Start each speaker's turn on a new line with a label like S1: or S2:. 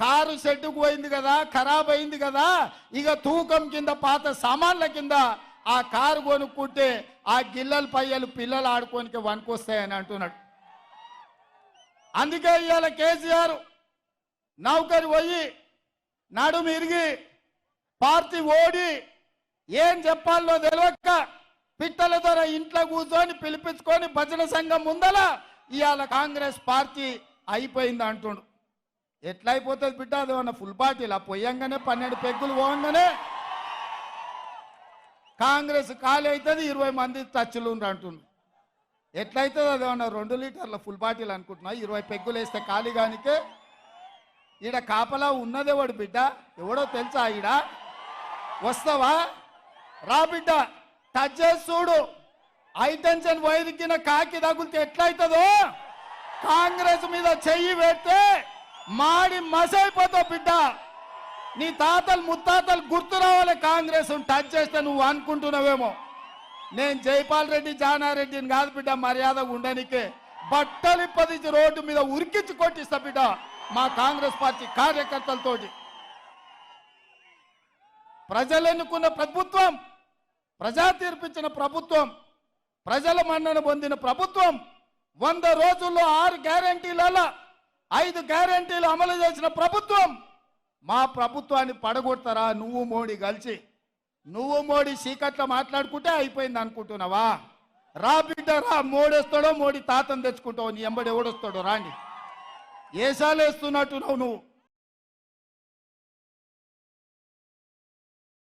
S1: Car షెడ్డుకు పోయింది కదా ఖరాబ్ అయింది కదా ఇక తూకం కింద పాత సామాన్ల కింద ఆ కారు కొనుక్కుంటే ఆ గిల్లల పయ్యలు పిల్లలు ఆడుకోనికి వనుకొస్తాయని అంటున్నాడు. అందుకే ఇవాళ కేసీఆర్ నౌకరి పోయి నడుము ఇరిగి పార్టీ ఓడి ఏం చెప్పాలో తెలియక పిట్టల ద్వారా ఇంట్లో కూర్చొని పిలిపించుకొని భజన సంఘం ముందల ఇవాళ కాంగ్రెస్ పార్టీ అయిపోయింది అంటుండు. ఎట్లయిపోతుంది బిడ్డ? అది ఏమన్నా ఫుల్ పార్టీలా పోయంగానే పన్నెండు పెగ్గులు పోగానే కాంగ్రెస్ ఖాళీ అవుతుంది ఇరవై మంది టచ్లు అంటున్నారు ఎట్లయితుంది అది ఏమన్నా రెండు లీటర్ల ఫుల్ బాటిల్ అనుకుంటున్నా? ఇరవై పెగ్గులు వేస్తే ఖాళీ కానికే ఈడ కాపలా ఉన్నదేవాడు బిడ్డ? ఎవడో తెలుసా ఈడ? వస్తావా? రా బిడ్డ టచ్ చేసి చూడు హైటెన్షన్ వైరికిన కాకి తగులితే ఎట్లయితుందో? కాంగ్రెస్ మీద చెయ్యి పెడితే మాడి మసైపోతావు బిడ్డ. నీ తాతలు ముత్తాతలు గుర్తు రావాలి కాంగ్రెస్ టచ్ చేస్తే నువ్వు అనుకుంటున్నావేమో. నేను జైపాల్ రెడ్డి జానారెడ్డిని కాదు బిడ్డ మర్యాద ఉండనికే. బట్టలు పదించి రోడ్డు మీద ఉరికించి కొట్టిస్తా బిడ్డ మా కాంగ్రెస్ పార్టీ కార్యకర్తలతోటి. ప్రజలు ఎన్నుకున్న ప్రభుత్వం ప్రజా తీర్పించిన ప్రభుత్వం ప్రజల మన్నన పొందిన ప్రభుత్వం వంద రోజుల్లో ఆరు గ్యారంటీలలో ఐదు గ్యారంటీలు అమలు చేసిన ప్రభుత్వం. మా ప్రభుత్వాన్ని పడగొడతారా? నువ్వు మోడీ కలిసి. నువ్వు మోడీ సీకట్లో మాట్లాడుకుంటే అయిపోయింది అనుకుంటున్నావా? రా బిడ్డ రా. మోడేస్తాడో మోడీ తాతను తెచ్చుకుంటావు నీ ఎంబడి ఎవడొస్తాడో రాండి. ఏసాలు వేస్తున్నట్టు నువ్వు నువ్వు.